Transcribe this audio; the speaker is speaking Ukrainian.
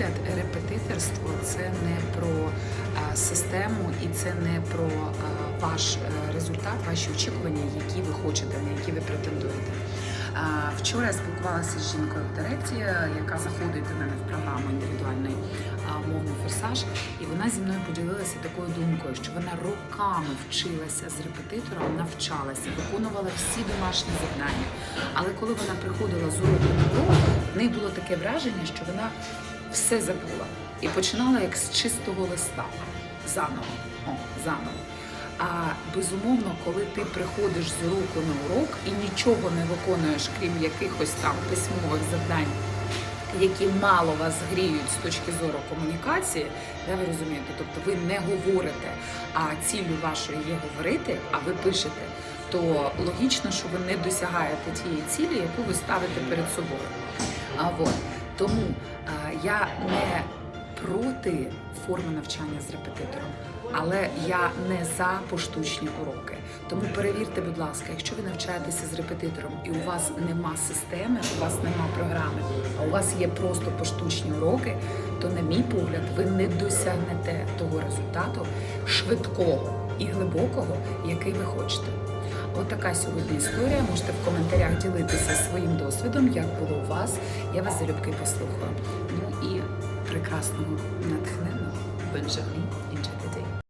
погляд, репетиторство це не про е, систему і це не про е, ваш е, результат, ваші очікування, які ви хочете, на які ви претендуєте. Вчора я спілкувалася з жінкою в Тереті, яка заходить до мене в програму індивідуальний мовний форсаж, і вона зі мною поділилася такою думкою, що вона роками вчилася з репетитором, навчалася, виконувала всі домашні завдання. Але коли вона приходила з уроку на урок, в неї було таке враження, що вона все забула і починала як з чистого листа заново. О, заново. А безумовно, коли ти приходиш з уроку на урок і нічого не виконуєш, крім якихось там письмових завдань, які мало вас гріють з точки зору комунікації, де ви розумієте, тобто ви не говорите, а ціллю вашої є говорити, а ви пишете, то логічно, що ви не досягаєте тієї цілі, яку ви ставите перед собою. А от тому а, я не проти форми навчання з репетитором, але я не за поштучні уроки. Тому перевірте, будь ласка, якщо ви навчаєтеся з репетитором і у вас нема системи, у вас нема програми, а у вас є просто поштучні уроки, то, на мій погляд, ви не досягнете того результату швидкого і глибокого, який ви хочете. От така сьогодні історія. Можете в коментарях ділитися своїм досвідом, як було у вас. Я вас залюбки послухаю. Ну і прекрасного, натхненного Бенджамін Інджа.